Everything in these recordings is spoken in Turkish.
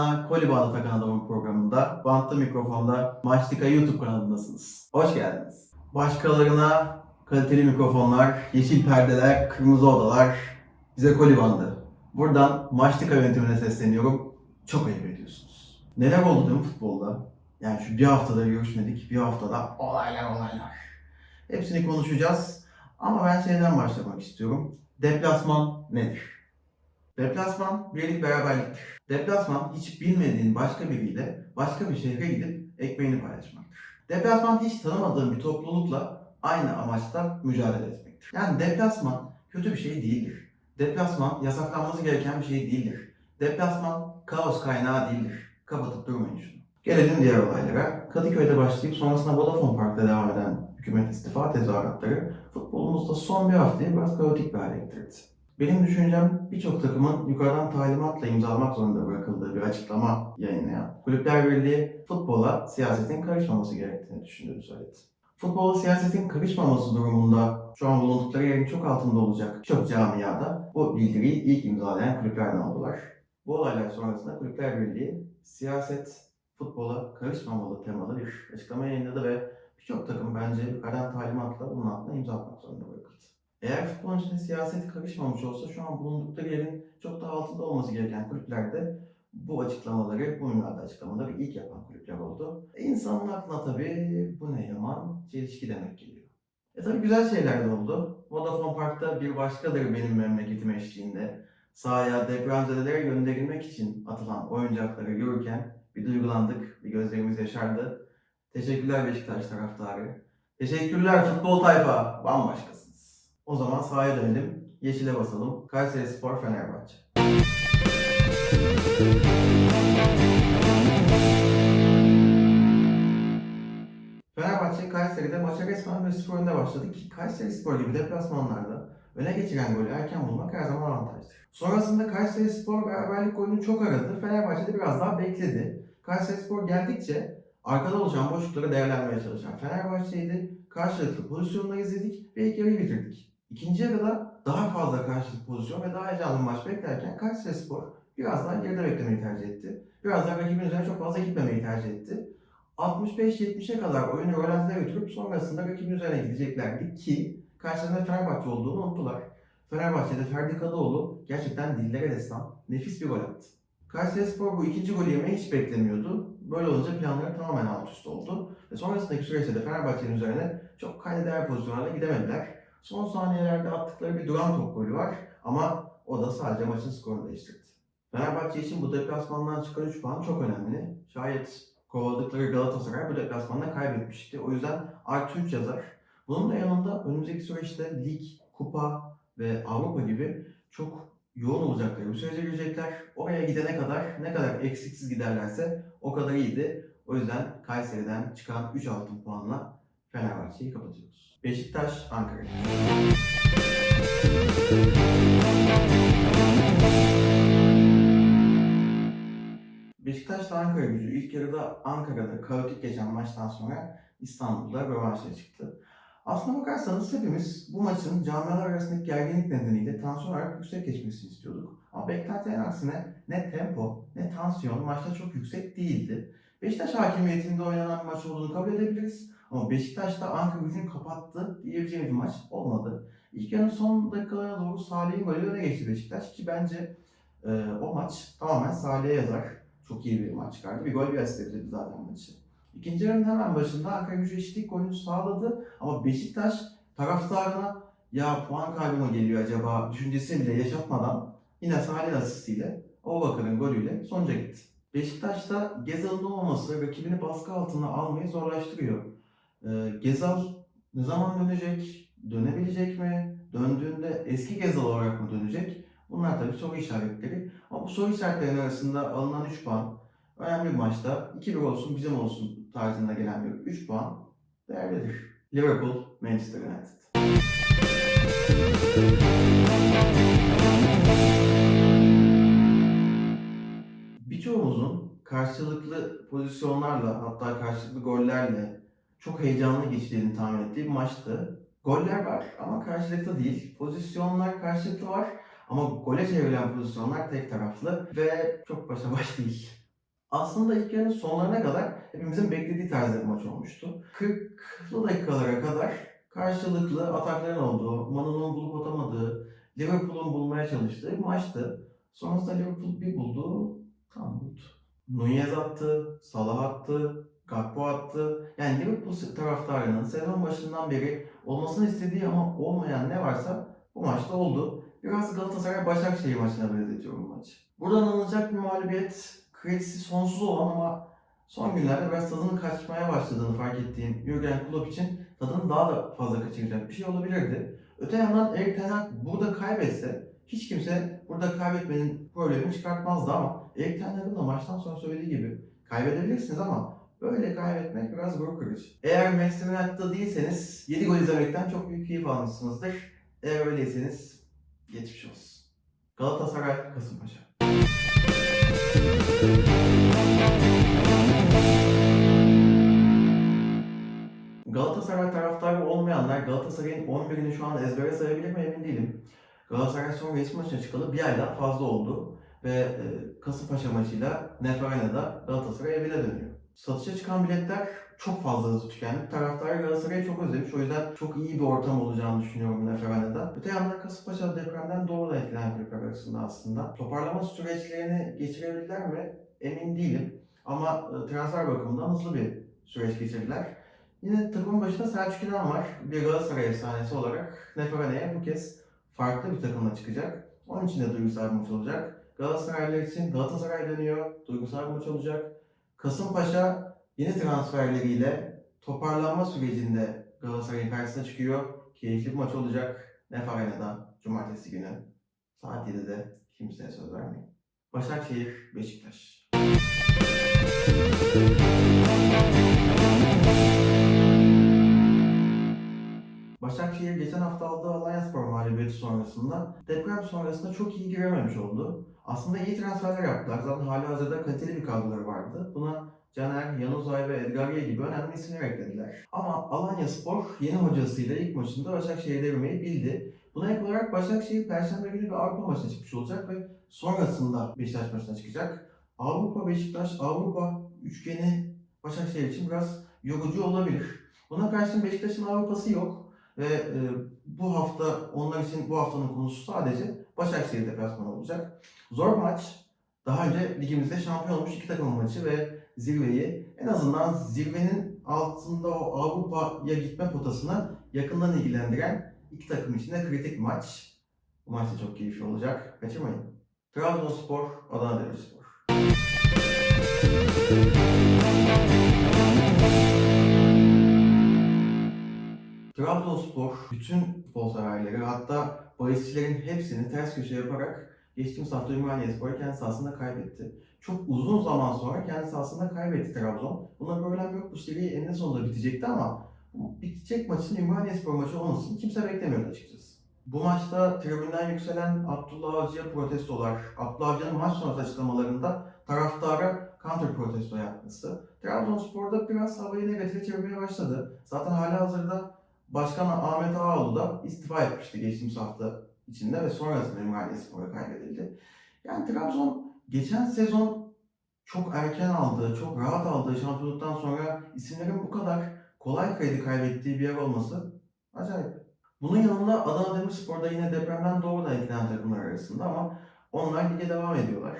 Kafasına koli bağlı takan adamın programında Bantlı Mikrofon'da Maçtika YouTube kanalındasınız. Hoş geldiniz. Başkalarına kaliteli mikrofonlar, yeşil perdeler, kırmızı odalar, bize koli bandı. Buradan Maçtika yönetimine sesleniyorum. Çok ayıp ediyorsunuz. Neler oldu değil mi futbolda? Yani şu bir haftada görüşmedik, bir haftada olaylar olaylar. Hepsini konuşacağız. Ama ben şeyden başlamak istiyorum. Deplasman nedir? Deplasman birlik beraberliktir. Deplasman hiç bilmediğin başka biriyle başka bir şehre gidip ekmeğini paylaşmaktır. Deplasman hiç tanımadığın bir toplulukla aynı amaçta mücadele etmektir. Yani deplasman kötü bir şey değildir. Deplasman yasaklanması gereken bir şey değildir. Deplasman kaos kaynağı değildir. Kapatıp durmayın şunu. Gelelim diğer olaylara. Kadıköy'de başlayıp sonrasında Vodafone Park'ta devam eden hükümet istifa tezahüratları futbolumuzda son bir haftayı biraz kaotik bir hale getirdi. Benim düşüncem birçok takımın yukarıdan talimatla imzalamak zorunda bırakıldığı bir açıklama yayınlayan Kulüpler Birliği futbola siyasetin karışmaması gerektiğini düşündüğünü söyledi. Futbola siyasetin karışmaması durumunda şu an bulundukları yerin çok altında olacak birçok camiada bu bildiriyi ilk imzalayan kulüplerden oldular. Bu olaylar sonrasında Kulüpler Birliği siyaset futbola karışmamalı temalı bir açıklama yayınladı ve birçok takım bence yukarıdan talimatla bunun altına imza atmak zorunda bırakıldı. Eğer futbolun içinde siyaset karışmamış olsa şu an bulundukları yerin çok daha altında olması gereken kulüplerde bu açıklamaları, bu minvalde açıklamaları ilk yapan kulüpler oldu. E insanın aklına tabii bu ne yaman çelişki demek geliyor. E tabii güzel şeyler de oldu. Vodafone Park'ta bir başkadır benim memleketim eşliğinde sahaya depremzedelere gönderilmek için atılan oyuncakları görürken bir duygulandık, bir gözlerimiz yaşardı. Teşekkürler Beşiktaş taraftarı. Teşekkürler futbol tayfa, bambaşkasınız. O zaman sahaya dönelim, yeşile basalım. Kayseri Spor Fenerbahçe. Fenerbahçe Kayseri'de maça resmen 1-0 önde başladı ki Kayseri Spor gibi deplasmanlarda öne geçiren golü erken bulmak her zaman avantajdır. Sonrasında Kayseri Spor beraberlik golünü çok aradı. Fenerbahçe de biraz daha bekledi. Kayseri Spor geldikçe arkada oluşan boşlukları değerlendirmeye çalışan Fenerbahçe'ydi. Karşılıklı pozisyonları izledik ve ilk yarıyı bitirdik. İkinci yarıda daha fazla karşılıklı pozisyon ve daha heyecanlı maç beklerken Kayseri Spor biraz daha geride beklemeyi tercih etti. Biraz daha rakibin üzerine çok fazla gitmemeyi tercih etti. 65-70'e kadar oyunu rölantide götürüp sonrasında rakibin üzerine gideceklerdi ki karşısında Fenerbahçe olduğunu unuttular. Fenerbahçe'de Ferdi Kadıoğlu gerçekten dillere destan nefis bir gol attı. Kayserispor bu ikinci golü yemeyi hiç beklemiyordu. Böyle olunca planları tamamen alt üst oldu. Ve sonrasındaki süreçte de Fenerbahçe'nin üzerine çok kayda değer pozisyonlarla gidemediler. Son saniyelerde attıkları bir duran top golü var ama o da sadece maçın skorunu değiştirdi. Fenerbahçe için bu deplasmandan çıkan 3 puan çok önemli. Şayet kovaladıkları Galatasaray bu deplasmanda kaybetmişti. O yüzden artı 3 yazar. Bunun da yanında önümüzdeki süreçte lig, kupa ve Avrupa gibi çok yoğun olacakları bir sürece girecekler. Oraya gidene kadar ne kadar eksiksiz giderlerse o kadar iyiydi. O yüzden Kayseri'den çıkan 3 altın puanla Fenerbahçe'yi kapatıyoruz. Beşiktaş, Ankara. Beşiktaş'la Ankara gücü ilk yarıda Ankara'da kaotik geçen maçtan sonra İstanbul'da rövanşa çıktı. Aslına bakarsanız hepimiz bu maçın camialar arasındaki gerginlik nedeniyle tansiyon olarak yüksek geçmesini istiyorduk. Ama beklentilerin aksine ne tempo ne tansiyon maçta çok yüksek değildi. Beşiktaş hakimiyetinde oynanan bir maç olduğunu kabul edebiliriz. Ama Beşiktaş'ta Ankara gücünü kapattı diyebileceğimiz bir maç olmadı. İlk yarının son dakikalarına doğru Salih'in golü öne geçti Beşiktaş ki bence e, o maç tamamen Salih'e yazar. Çok iyi bir maç çıkardı. Bir gol bir asist edebilirdi zaten maçı. İkinci yarının hemen başında Ankara gücü eşitlik golünü sağladı ama Beşiktaş taraftarına ya puan kaybı mı geliyor acaba düşüncesini bile yaşatmadan yine Salih asistiyle Obakar'ın golüyle sonuca gitti. Beşiktaş'ta Gezal'ın olmaması rakibini baskı altına almayı zorlaştırıyor. Ee, Gezal ne zaman dönecek? Dönebilecek mi? Döndüğünde eski Gezal olarak mı dönecek? Bunlar tabii soru işaretleri. Ama bu soru işaretlerinin arasında alınan 3 puan önemli bir maçta 2-1 olsun bizim olsun tarzında gelen bir 3 puan değerlidir. Liverpool, Manchester United. Birçoğumuzun karşılıklı pozisyonlarla hatta karşılıklı gollerle çok heyecanlı geçtiğini tahmin ettiği bir maçtı. Goller var ama karşılıklı değil. Pozisyonlar karşılıklı var ama gole çevrilen pozisyonlar tek taraflı ve çok başa baş değil. Aslında ilk yarının sonlarına kadar hepimizin beklediği tarzda bir maç olmuştu. 40'lı dakikalara kadar karşılıklı atakların olduğu, Manu'nun bulup atamadığı, Liverpool'un bulmaya çalıştığı bir maçtı. Sonrasında Liverpool bir buldu, tam buldu. Nunez attı, Salah attı, Gakpo attı. Yani Liverpool taraftarının sezon başından beri olmasını istediği ama olmayan ne varsa bu maçta oldu. Biraz Galatasaray Başakşehir maçına benzetiyorum bu maçı. Buradan alınacak bir mağlubiyet kredisi sonsuz olan ama son günlerde biraz tadının kaçmaya başladığını fark ettiğim Jurgen Klopp için tadını daha da fazla kaçıracak bir şey olabilirdi. Öte yandan Erik Ten Hag burada kaybetse hiç kimse burada kaybetmenin problemini çıkartmazdı ama Erik Ten Hag'ın da maçtan sonra söylediği gibi kaybedebilirsiniz ama böyle kaybetmek biraz gurur. Eğer Manchester United'da değilseniz 7 gol izlemekten çok büyük keyif almışsınızdır. Eğer öyleyseniz geçmiş olsun. Galatasaray Kasımpaşa. Galatasaray taraftarı olmayanlar Galatasaray'ın 11'ini şu an ezbere sayabilir mi emin değilim. Galatasaray son resmi maçına çıkalı bir aydan fazla oldu ve e, Kasımpaşa maçıyla Neferana'da Galatasaray evine dönüyor. Satışa çıkan biletler çok fazla hızlı tükendi. Taraftarı Galatasaray'ı çok özlemiş. O yüzden çok iyi bir ortam olacağını düşünüyorum Neferana'da. Öte yandan Kasımpaşa depremden doğrudan etkilenen kulüpler arasında aslında. Toparlama süreçlerini geçirebilirler mi emin değilim. Ama e, transfer bakımından hızlı bir süreç geçirdiler. Yine takımın başında Selçuk İnan var. Bir Galatasaray efsanesi olarak Neferana'ya bu kez farklı bir takımla çıkacak. Onun için de duygusal maç olacak. Galatasaraylılar için Galatasaray dönüyor. Duygusal maç olacak. Kasımpaşa yeni transferleriyle toparlanma sürecinde Galatasaray'ın karşısına çıkıyor. Keyifli bir maç olacak. Neferana'da Cumartesi günü saat 7'de kimseye söz vermeyin. Başakşehir, Beşiktaş. Başakşehir geçen hafta aldığı Alanyaspor mağlubiyeti sonrasında deprem sonrasında çok iyi girememiş oldu. Aslında iyi transferler yaptılar. Zaten hali hazırda kaliteli bir kadroları vardı. Buna Caner, Yanuzay ve Edgarye gibi önemli isimler eklediler. Ama Alanyaspor yeni hocasıyla ilk maçında Başakşehir'e devirmeyi bildi. Buna ek olarak Başakşehir Perşembe günü bir Avrupa maçına çıkmış olacak ve sonrasında Beşiktaş maçına çıkacak. Avrupa, Beşiktaş, Avrupa üçgeni Başakşehir için biraz yorucu olabilir. Buna karşın Beşiktaş'ın Avrupa'sı yok. Ve e, bu hafta onlar için bu haftanın konusu sadece Başakşehir deplasmanı olacak. Zor maç. Daha önce ligimizde şampiyon olmuş iki takımın maçı ve zirveyi en azından zirvenin altında o Avrupa'ya gitme potasına yakından ilgilendiren iki takım için de kritik maç. Bu maç da çok keyifli olacak. Kaçırmayın. Trabzonspor, Adana Demirspor. Trabzonspor bütün futbol severleri hatta bahisçilerin hepsini ters köşe yaparak geçtiğimiz hafta Ümraniyespor'u kendi sahasında kaybetti. Çok uzun zaman sonra kendi sahasında kaybetti Trabzon. Buna bir problem yok. Bu seri eninde sonunda bitecekti ama bitecek maçın Ümraniyespor maçı olmasını kimse beklemiyordu açıkçası. Bu maçta tribünden yükselen Abdullah Avcı'ya protestolar, Abdullah Avcı'nın maç sonrası açıklamalarında taraftara counter protesto yapması. Trabzonspor'da biraz havayı negatife çevirmeye başladı. Zaten hala hazırda Başkan Ahmet Ağaoğlu da istifa etmişti geçtiğimiz hafta içinde ve sonrasında Ümraniyespor'a kaybedildi. Yani Trabzon geçen sezon çok erken aldığı, çok rahat aldığı şampiyonluktan sonra isimlerin bu kadar kolay kredi kaybettiği bir yer olması acayip. Bunun yanında Adana Demirspor'da yine depremden doğrudan etkilenen takımlar arasında ama onlar lige devam ediyorlar.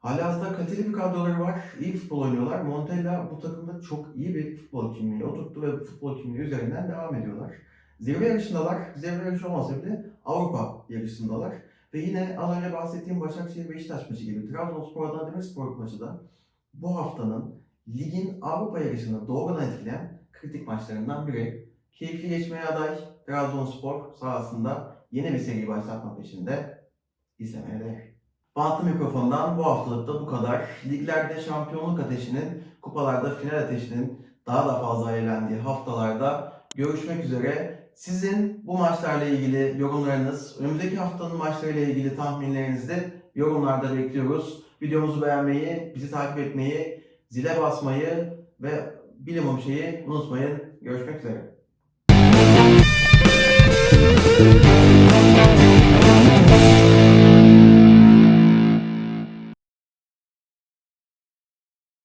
Halihazırda kaliteli bir kadroları var, iyi futbol oynuyorlar. Montella bu takımda çok iyi bir futbol kimliği oturttu ve futbol kimliği üzerinden devam ediyorlar. Zirve yarışındalar, zirve yarışı olmasa bile Avrupa yarışındalar. Ve yine az önce bahsettiğim Başakşehir Beşiktaş maçı gibi Trabzonspor Adana Demirspor maçı da bu haftanın ligin Avrupa yarışını doğrudan etkileyen kritik maçlarından biri. Keyifli geçmeye aday Trabzonspor sahasında yeni bir seri başlatma peşinde izlemeye değer. Bantlı mikrofondan bu haftalık da bu kadar. Liglerde şampiyonluk ateşinin, kupalarda final ateşinin daha da fazla eğlendiği haftalarda görüşmek üzere. Sizin bu maçlarla ilgili yorumlarınız, önümüzdeki haftanın maçlarıyla ilgili tahminlerinizi de yorumlarda bekliyoruz. Videomuzu beğenmeyi, bizi takip etmeyi, zile basmayı ve bilimum şeyi unutmayın. Görüşmek üzere.